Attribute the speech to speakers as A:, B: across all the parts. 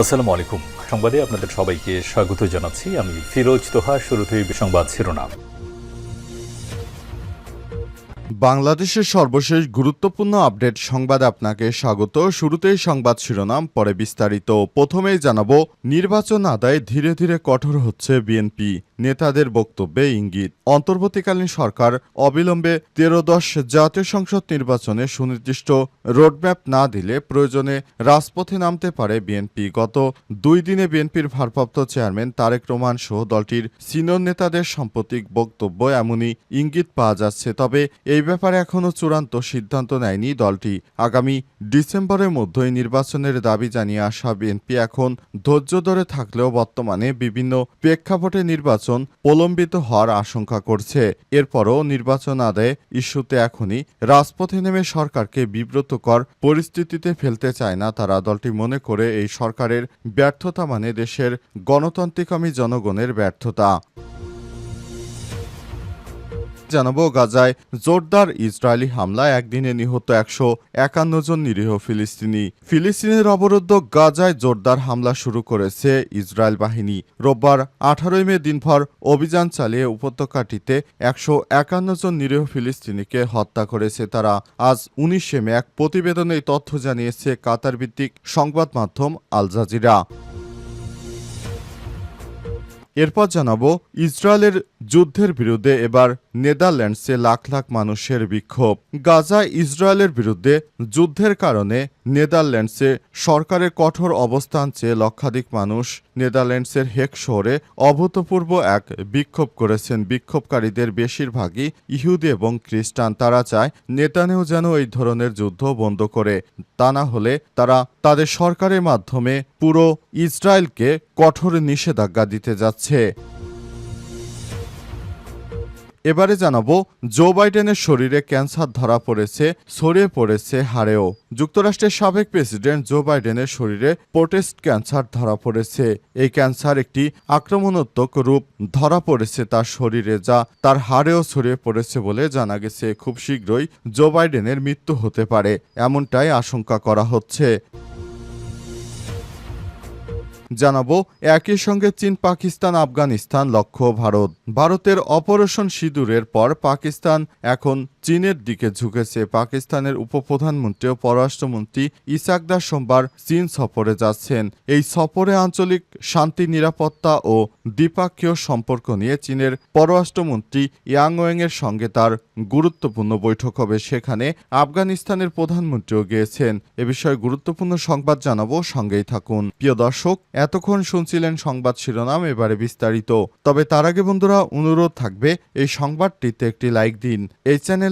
A: আসসালামু আলাইকুম সংবাদে আপনাদের সবাইকে স্বাগত জানাচ্ছি। আমি ফিরোজ তোহা, শুরুতেই সংবাদ শিরোনাম।
B: বাংলাদেশের সর্বশেষ গুরুত্বপূর্ণ আপডেট সংবাদ আপনাকে স্বাগত। শুরুতেই সংবাদ শিরোনাম, পরে বিস্তারিত। প্রথমেই জানাব, নির্বাচন আদায় ধীরে ধীরে কঠোর হচ্ছে বিএনপি। নেতাদের বক্তব্যে ইঙ্গিত। অন্তর্বর্তীকালীন সরকার অবিলম্বে তেরোদশ জাতীয় সংসদ নির্বাচনে সুনির্দিষ্ট রোডম্যাপ না দিলে প্রয়োজনে রাজপথে নামতে পারে বিএনপি। গত দুই দিনে বিএনপির ভারপ্রাপ্ত চেয়ারম্যান তারেক রহমান সহ দলটির সিনিয়র নেতাদের সাম্প্রতিক বক্তব্য এমনই ইঙ্গিত পাওয়া যাচ্ছে। তবে এই ব্যাপারে এখনও চূড়ান্ত সিদ্ধান্ত নেয়নি দলটি। আগামী ডিসেম্বরের মধ্যেই নির্বাচনের দাবি জানিয়ে আসা বিএনপি এখন ধৈর্য ধরে থাকলেও বর্তমানে বিভিন্ন প্রেক্ষাপটে নির্বাচন প্রলম্বিত হওয়ার আশঙ্কা করছে। এরপরও নির্বাচন আদায়ে ইস্যুতে এখনই রাজপথে নেমে সরকারকে বিব্রতকর পরিস্থিতিতে ফেলতে চায় না তারা। দলটি মনে করে এই সরকারের ব্যর্থতা মানে দেশের গণতান্ত্রিকামী জনগণের ব্যর্থতা। জানাব, গাজায় জোরদার ইসরায়েলি হামলায় একদিনে নিহত একশো একান্ন জন নিরীহ ফিলিস্তিনি। ফিলিস্তিনের অবরুদ্ধ গাজায় জোরদার হামলা শুরু করেছে ইসরায়েল বাহিনী। রোববার আঠারোই মে দিনভর অভিযান চালিয়ে উপত্যকাটিতে একশো একান্ন জন নিরীহ ফিলিস্তিনিকে হত্যা করেছে তারা। আজ উনিশে মে এক প্রতিবেদনে তথ্য জানিয়েছে কাতার ভিত্তিক সংবাদ মাধ্যম আল জাজিরা। এরপর জানাব, ইসরায়েলের যুদ্ধের বিরুদ্ধে এবার নেদারল্যান্ডসে লাখ লাখ মানুষের বিক্ষোভ। গাজায় ইসরায়েলের বিরুদ্ধে যুদ্ধের কারণে নেদারল্যান্ডসে সরকারের কঠোর অবস্থান চেয়ে লক্ষাধিক মানুষ নেদারল্যান্ডসের হেক শহরে অভূতপূর্ব এক বিক্ষোভ করেছেন। বিক্ষোভকারীদের বেশিরভাগই ইহুদি এবং খ্রিস্টান। তারা চায় নেতানেও যেন এই ধরনের যুদ্ধ বন্ধ করে। তা না হলে তারা তাদের সরকারের মাধ্যমে পুরো ইসরায়েলকে কঠোর নিষেধাজ্ঞা দিতে যাচ্ছে। এবারে জানাব, জো বাইডেনের শরীরে ক্যান্সার ধরা পড়েছে, ছড়িয়ে পড়েছে হাড়েও যুক্তরাষ্ট্রের সাবেক প্রেসিডেন্ট জো বাইডেনের শরীরে প্রোটেস্ট ক্যান্সার ধরা পড়েছে। এই ক্যান্সার একটি আক্রমণাত্মক রূপ ধরা পড়েছে তার শরীরে, যা তার হাড়েও ছড়িয়ে পড়েছে বলে জানা গেছে। খুব শীঘ্রই জো বাইডেনের মৃত্যু হতে পারে, এমনটাই আশঙ্কা করা হচ্ছে। জানাব একই সঙ্গে চীন পাকিস্তান আফগানিস্তান লক্ষ্য ভারত। ভারতের অপারেশন সিঁদুরের পর পাকিস্তান এখন চীনের দিকে ঝুঁকেছে পাকিস্তানের উপপ্রধানমন্ত্রী ও পররাষ্ট্রমন্ত্রী ইসাকদার সোমবার চীন সফরে যাচ্ছেন। এই সফরে আঞ্চলিক শান্তি, নিরাপত্তা ও দ্বিপাক্ষীয় সম্পর্ক নিয়ে চীনের পররাষ্ট্রমন্ত্রী ইয়াংওয়েং এর সঙ্গে তার গুরুত্বপূর্ণ বৈঠক হবে। সেখানে আফগানিস্তানের প্রধানমন্ত্রীও গিয়েছেন। এ বিষয়ে গুরুত্বপূর্ণ সংবাদ জানাব। সঙ্গেই থাকুন। প্রিয় দর্শক, এতক্ষণ শুনছিলেন সংবাদ শিরোনাম, এবারে বিস্তারিত। তবে তার আগে বন্ধুরা, অনুরোধ থাকবে, এই সংবাদটিতে একটি লাইক দিন। এই চ্যানেলে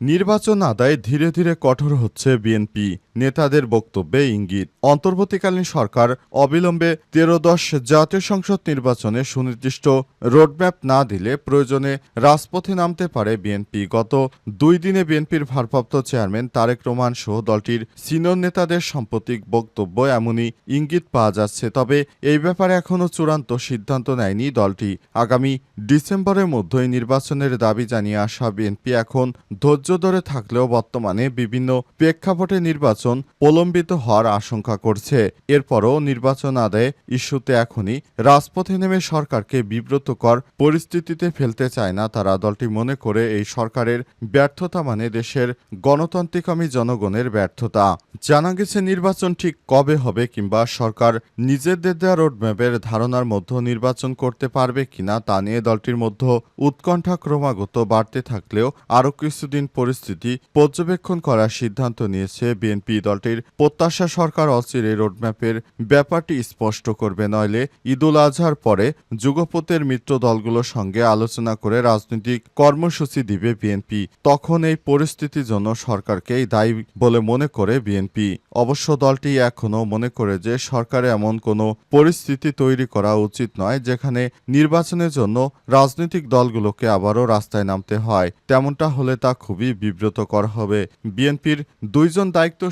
B: নির্বাচন আদায় ধীরে ধীরে কঠোর হচ্ছে বিএনপি। নেতাদের বক্তব্যে ইঙ্গিত। অন্তর্বর্তীকালীন সরকার অবিলম্বে তেরোদশ জাতীয় সংসদ নির্বাচনে সুনির্দিষ্ট রোডম্যাপ না দিলে প্রয়োজনে রাজপথে নামতে পারে বিএনপি। গত দুই দিনে বিএনপির ভারপ্রাপ্ত চেয়ারম্যান তারেক রহমান সহ দলটির সিনিয়র নেতাদের সাম্প্রতিক বক্তব্য এমনই ইঙ্গিত পাওয়া যাচ্ছে। তবে এই ব্যাপারে এখনও চূড়ান্ত সিদ্ধান্ত নেয়নি দলটি। আগামী ডিসেম্বরের মধ্যেই নির্বাচনের দাবি জানিয়ে আসা বিএনপি এখন ধৈর্য ধরে থাকলেও বর্তমানে বিভিন্ন প্রেক্ষাপটে নির্বাচন প্রলম্বিত হওয়ার আশঙ্কা করছে। এরপরও নির্বাচন আদায়ে ইস্যুতে এখনই রাজপথে নেমে সরকারকে বিব্রতকর পরিস্থিতিতে ফেলতে চায় না তারা। দলটি মনে করে এই সরকারের ব্যর্থতা মানে দেশের গণতান্ত্রিকামী জনগণের ব্যর্থতা। জানা গেছে নির্বাচন ঠিক কবে হবে কিংবা সরকার নিজেদের দেওয়া রোডম্যাপের ধারণার মধ্যে নির্বাচন করতে পারবে কিনা তা নিয়ে দলটির মধ্যে উৎকণ্ঠা ক্রমাগত বাড়তে থাকলেও আরও কিছুদিন পরিস্থিতি পর্যবেক্ষণ করার সিদ্ধান্ত নিয়েছে বিএনপি দলটির প্রত্যাশা সরকার অচিরে রোডম্যাপের ব্যাপারটি স্পষ্ট করবে নইলে ঈদুল আজহার পরে যুগপতের মিত্র দলগুলোর সঙ্গে আলোচনা করে রাজনৈতিক কর্মসূচি দিবে বিএনপি। তখন এই পরিস্থিতির জন্য সরকারকেই দায়ী বলে মনে করে বিএনপি। বিএনপি অবশ্য দলটি এখনও মনে করে যে সরকারে এমন কোনো পরিস্থিতি তৈরি করা উচিত নয় যেখানে নির্বাচনের জন্য রাজনৈতিক দলগুলোকে আবারও রাস্তায় নামতে হয়। তেমনটা হলে তা খুবই বিব্রতকর হবে। বিএনপির দুইজন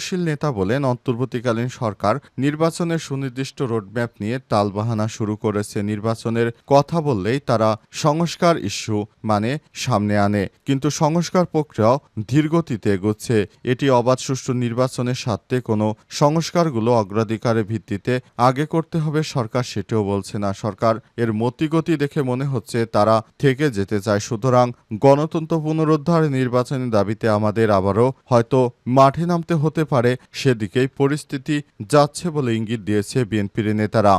B: দায়িত্বশীল নেতা বলেন, অন্তর্বর্তীকালীন সরকার নির্বাচনের সুনির্দিষ্ট রোডম্যাপ নিয়ে টালবাহানা শুরু করেছে। নির্বাচনের কথা বললেই তারা সংস্কার ইস্যু মানে সামনে আনে, কিন্তু সংস্কার প্রক্রিয়াও ধীরগতিতে এগোচ্ছে। এটি অবাধ সুষ্ঠু নির্বাচনের স্বার্থে কোনো সংস্কারগুলো অগ্রাধিকারের ভিত্তিতে আগে করতে হবে সরকার সেটিও বলছে না। সরকার এর মতিগতি দেখে মনে হচ্ছে তারা থেকে যেতে চায়। সুতরাং গণতন্ত্র পুনরুদ্ধার নির্বাচনের দাবিতে আমাদের আবারও হয়তো মাঠে নামতে হতে পারে। সেদিকেই পরিস্থিতি যাচ্ছে বলে ইঙ্গিত দিয়েছে বিএনপির নেতারা।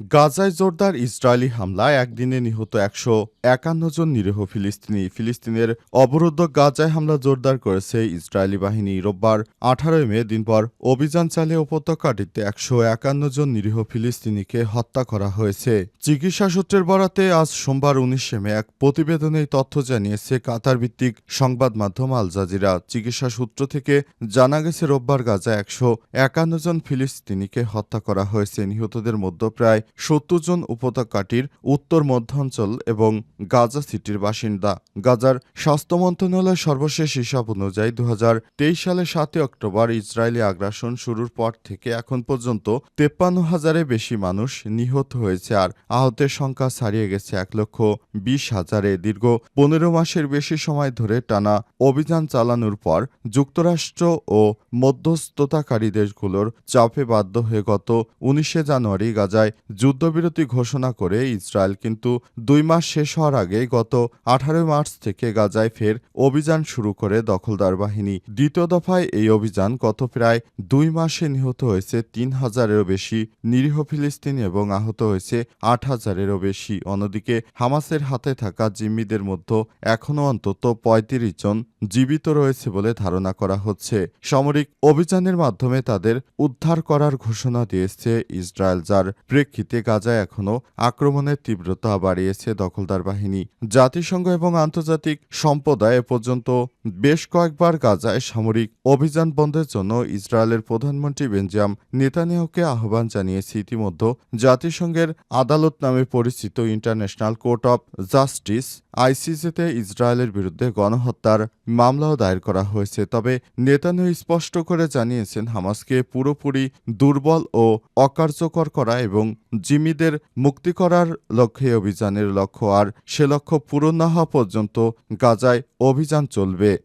B: গাজায় জোরদার ইসরায়েলি হামলায় একদিনে নিহত একশো একান্ন জন নিরীহ ফিলিস্তিনি। ফিলিস্তিনের অবরুদ্ধ গাজায় হামলা জোরদার করেছে ইসরায়েলি বাহিনী। রোববার আঠারোই মে দিনপর অভিযান চালিয়ে উপত্যকাটিতে একশো একান্ন জন নিরীহ ফিলিস্তিনিকে হত্যা করা হয়েছে। চিকিৎসা সূত্রের বরাতে আজ সোমবার উনিশে মে এক প্রতিবেদনে তথ্য জানিয়েছে কাতার ভিত্তিক সংবাদ মাধ্যম আল জাজিরা। চিকিৎসা সূত্র থেকে জানা গেছে, রোববার গাজায় একশো একান্ন জন ফিলিস্তিনিকে হত্যা করা হয়েছে। নিহতদের মধ্যে প্রায় সত্তর জন উপত্যকাটির উত্তর মধ্যাঞ্চল এবং গাজা সিটির বাসিন্দা। গাজার স্বাস্থ্য মন্ত্রণালয়ের সর্বশেষ হিসাব অনুযায়ী দু সালের সাতই অক্টোবর ইসরায়েলি আগ্রাসন শুরুর পর থেকে এখন পর্যন্ত তেপ্পান্ন হাজারের বেশি মানুষ নিহত হয়েছে আর আহতের সংখ্যা ছাড়িয়ে গেছে এক লক্ষ বিশ হাজারে। দীর্ঘ পনেরো মাসের বেশি সময় ধরে টানা অভিযান চালানোর পর যুক্তরাষ্ট্র ও মধ্যস্থতাকারী দেশগুলোর চাপে বাধ্য হয়ে গত উনিশে জানুয়ারি গাজায় যুদ্ধবিরতি ঘোষণা করে ইসরায়েল কিন্তু দুই মাস শেষ হওয়ার আগে গত আঠারোই মার্চ থেকে গাজায় ফের অভিযান শুরু করে দখলদার বাহিনী। দ্বিতীয় দফায় এই অভিযান গত প্রায় দুই মাসে নিহত হয়েছে তিন হাজারেরও বেশি নিরীহ ফিলিস্তিনি এবং আহত হয়েছে আট হাজারেরও বেশি। অন্যদিকে হামাসের হাতে থাকা জিম্মিদের মধ্যে এখনও অন্তত পঁয়ত্রিশ জন জীবিত রয়েছে বলে ধারণা করা হচ্ছে। সামরিক অভিযানের মাধ্যমে তাদের উদ্ধার করার ঘোষণা দিয়েছে ইসরায়েল, যার প্রেক্ষিতে গাজায় এখনও আক্রমণের তীব্রতা বাড়িয়েছে দখলদার বাহিনী। জাতিসংঘ এবং আন্তর্জাতিক সম্প্রদায় পর্যন্ত বেশ কয়েকবার গাজায় সামরিক অভিযান বন্ধের জন্য ইসরায়েলের প্রধানমন্ত্রী বেঞ্জাম নেতানিয়াহুকে আহ্বান জানিয়েছে। ইতিমধ্যে জাতিসংঘের আদালত নামে পরিচিত ইন্টারন্যাশনাল কোর্ট অফ জাস্টিস আইসিসিতে ইসরায়েলের বিরুদ্ধে গণহত্যার মামলাও দায়ের করা হয়েছে। তবে নেতানিয়াহু স্পষ্ট করে জানিয়েছেন, হামাসকে পুরোপুরি দুর্বল ও অকার্যকর করা এবং জিম্মিদের মুক্তি করার লক্ষ্যে অভিযানের লক্ষ্য, আর সে লক্ষ্য পূরণ না হওয়া পর্যন্ত গাজায় অভিযান চলবে।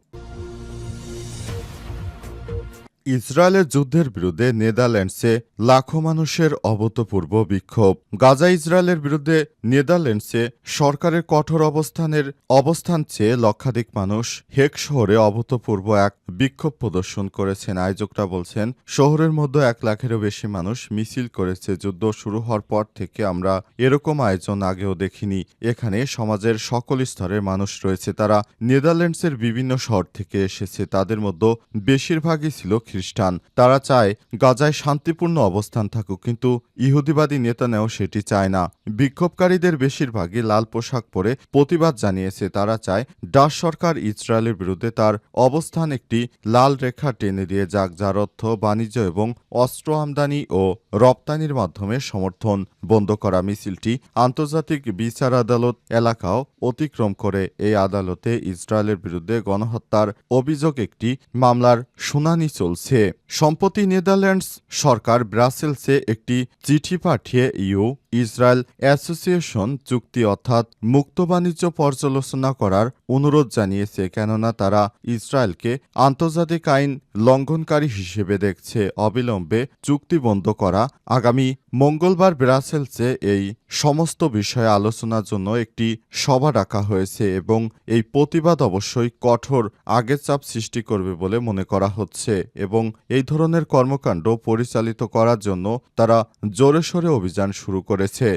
B: ইসরায়েলের যুদ্ধের বিরুদ্ধে নেদারল্যান্ডসে লাখো মানুষের অভূতপূর্ব বিক্ষোভ। গাজা ইসরায়েলের বিরুদ্ধে নেদারল্যান্ডসে সরকারের কঠোর অবস্থানের অবস্থান চেয়ে লক্ষাধিক মানুষ হেক শহরে অভূতপূর্ব এক বিক্ষোভ প্রদর্শন করেছেন। আয়োজকরা বলছেন, শহরের মধ্যে এক লাখেরও বেশি মানুষ মিছিল করেছে। যুদ্ধ শুরু হওয়ার পর থেকে আমরা এরকম আয়োজন আগেও দেখিনি। এখানে সমাজের সকল স্তরের মানুষ রয়েছে। তারা নেদারল্যান্ডসের বিভিন্ন শহর থেকে এসেছে। তাদের মধ্যে বেশিরভাগই ছিল খ্রিস্টান। তারা চায় গাজায় শান্তিপূর্ণ অবস্থান থাকুক, কিন্তু ইহুদিবাদী নেতানেও সেটি চায় না। বিক্ষোভকারীদের বেশিরভাগই লাল পোশাক পরে প্রতিবাদ জানিয়েছে। তারা চায় ডাস সরকার ইসরায়েলের বিরুদ্ধে তার অবস্থান একটি লাল রেখা টেনে দিয়ে যাক, যার অর্থ বাণিজ্য এবং অস্ত্র আমদানি ও রপ্তানির মাধ্যমে সমর্থন বন্ধ করা। মিছিলটি আন্তর্জাতিক বিচার আদালত এলাকাও অতিক্রম করে। এই আদালতে ইসরায়েলের বিরুদ্ধে গণহত্যার অভিযোগ একটি মামলার শুনানি চলছে। সম্প্রতি নেদারল্যান্ডস সরকার ব্রাসেলসে একটি চিঠি পাঠিয়ে ইউ ইসরায়েল অ্যাসোসিয়েশন চুক্তি অর্থাৎ মুক্ত বাণিজ্য পর্যালোচনা করার অনুরোধ জানিয়েছে, কেননা তারা ইসরায়েলকে আন্তর্জাতিক আইন লঙ্ঘনকারী হিসেবে দেখছে। অবিলম্বে চুক্তি বন্ধ করা আগামী মঙ্গলবার ব্রাসেলসে এই সমস্ত বিষয়ে আলোচনার জন্য একটি সভা ডাকা হয়েছে এবং এই প্রতিবাদ অবশ্যই কঠোর আগের চাপ সৃষ্টি করবে বলে মনে করা হচ্ছে এবং এই ধরনের কর্মকাণ্ড পরিচালিত করার জন্য তারা জোরে সোরে অভিযান শুরু করেছে।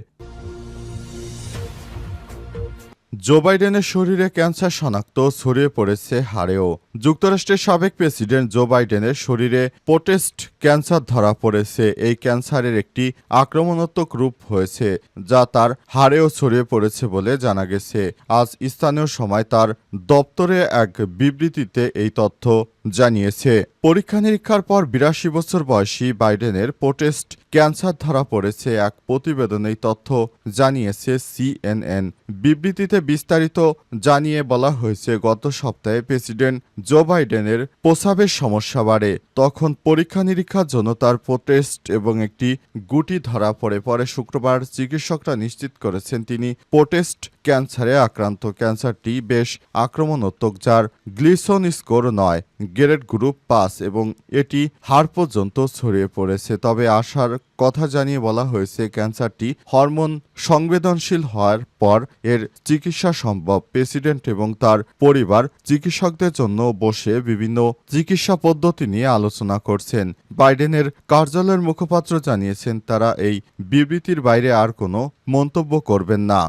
B: জো বাইডেনের শরীরে ক্যান্সার শনাক্ত, ছড়িয়ে পড়েছে হাড়েও। যুক্তরাষ্ট্রের সাবেক প্রেসিডেন্ট জো বাইডেনের শরীরে পোটেস্ট ক্যান্সার ধরা পড়েছে। এই ক্যান্সারের একটি আক্রমণাত্মক রূপ হয়েছে, যা তার হাড়েও ছড়িয়ে পড়েছে বলে জানা গেছে। আজ স্থানীয় সময় তার দপ্তরে এক বিবৃতিতে এই তথ্য জানিয়েছে। পরীক্ষা নিরীক্ষার পর বিরাশি বছর বয়সী বাইডেনের পোটেস্ট ক্যান্সার ধরা পড়েছে এক প্রতিবেদনে তথ্য জানিয়েছে সিএনএন। বিবৃতিতে বিস্তারিত জানিয়ে বলা হয়েছে, গত সপ্তাহে প্রেসিডেন্ট জো বাইডেনের প্রসাবের সমস্যা বাড়ে। তখন পরীক্ষা নিরীক্ষার জন্য তার পোটেস্ট এবং একটি গুটি ধরা পড়ে। পরে শুক্রবার চিকিৎসকরা নিশ্চিত করেছেন তিনি পোটেস্ট ক্যান্সারে আক্রান্ত ক্যান্সারটি বেশ আক্রমণাত্মক, যার গ্লিসন স্কোর নয়, গ্রেড গ্রুপ পাস এবং এটি হাড় পর্যন্ত ছড়িয়ে পড়েছে। তবে আশার কথা জানিয়ে বলা হয়েছে ক্যান্সারটি হরমোন সংবেদনশীল হওয়ার পর এর চিকিৎসা সম্ভব। প্রেসিডেন্ট এবং তার পরিবার চিকিৎসকদের জন্য বসে বিভিন্ন চিকিৎসা পদ্ধতি নিয়ে আলোচনা করছেন। বাইডেনের কার্যালয়ের মুখপাত্র জানিয়েছেন, তারা এই বিবৃতির বাইরে আর কোনো মন্তব্য করবেন না।